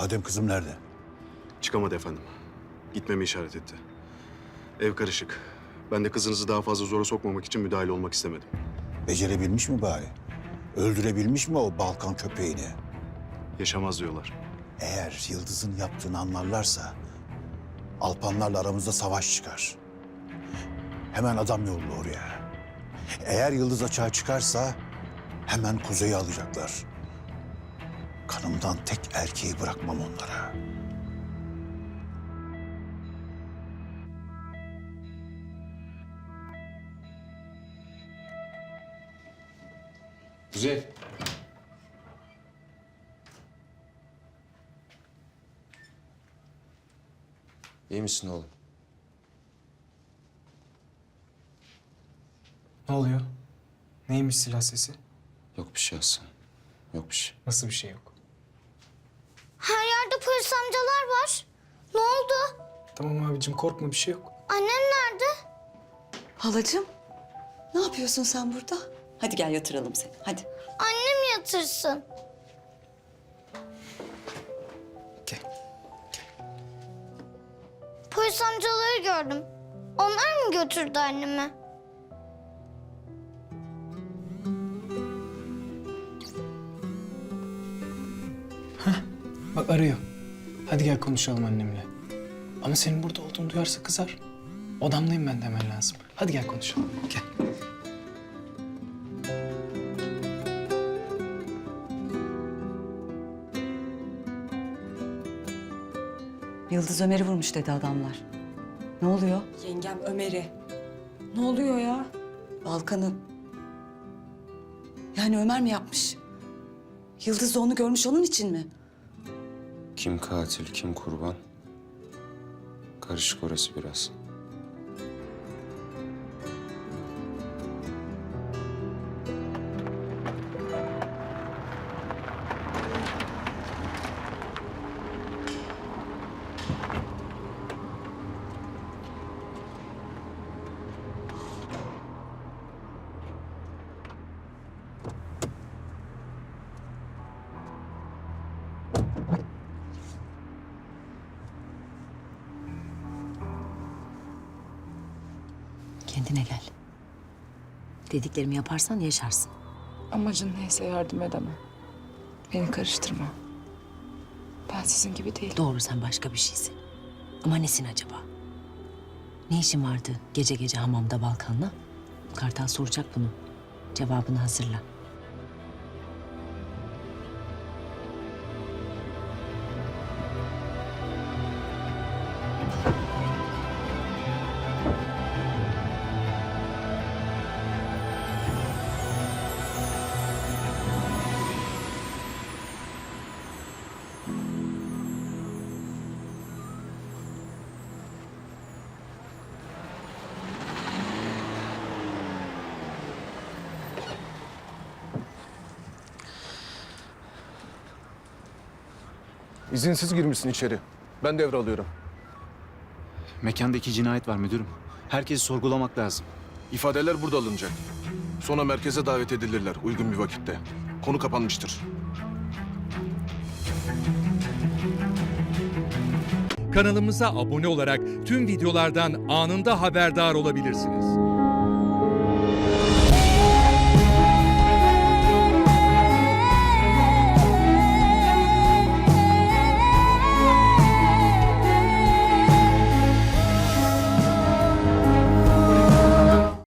Adem kızım nerede? Çıkamadı efendim. Gitmemi işaret etti. Ev karışık. Ben de kızınızı daha fazla zora sokmamak için müdahale olmak istemedim. Becerebilmiş mi bari? Öldürebilmiş mi o Balkan köpeğini? Yaşamaz diyorlar. Eğer Yıldız'ın yaptığını anlarlarsa Alpanlarla aramızda savaş çıkar. Hemen adam yolla oraya. Eğer Yıldız açığa çıkarsa hemen kuzeyi alacaklar. Kanımdan tek erkeği bırakmam onlara. Kuzey. İyi misin oğlum? Ne oluyor? Neymiş silah sesi? Yok bir şey Hasan. Yok bir şey. Nasıl bir şey yok? Polis amcalar var. Ne oldu? Tamam abicim korkma bir şey yok. Annem nerede? Halacığım, ne yapıyorsun sen burada? Hadi gel yatıralım seni, hadi. Annem yatırsın. Gel. Polis amcaları gördüm. Onlar mı götürdü annemi? Bak arıyor. Hadi gel konuşalım annemle. Ama senin burada olduğunu duyarsa kızar. Odamdayım ben demen lazım. Hadi gel konuşalım. Gel. Yıldız Ömer'i vurmuş dedi adamlar. Ne oluyor? Yengem Ömer'i. Ne oluyor ya? Balkan'ı... Yani Ömer mi yapmış? Yıldız da onu görmüş onun için mi? Kim katil, kim kurban? Karışık orası biraz. Kendine gel. Dediklerimi yaparsan yaşarsın. Amacın neyse yardım edemem. Beni karıştırma. Ben sizin gibi değilim. Doğru sen başka bir şeysin. Ama nesin acaba? Ne işin vardı gece gece hamamda Balkan'la? Kartal soracak bunu. Cevabını hazırla. İzinsiz girmişsin içeri. Ben devralıyorum. Mekanda iki cinayet var müdürüm. Herkesi sorgulamak lazım. İfadeler burada alınacak. Sonra merkeze davet edilirler uygun bir vakitte. Konu kapanmıştır. Kanalımıza abone olarak tüm videolardan anında haberdar olabilirsiniz.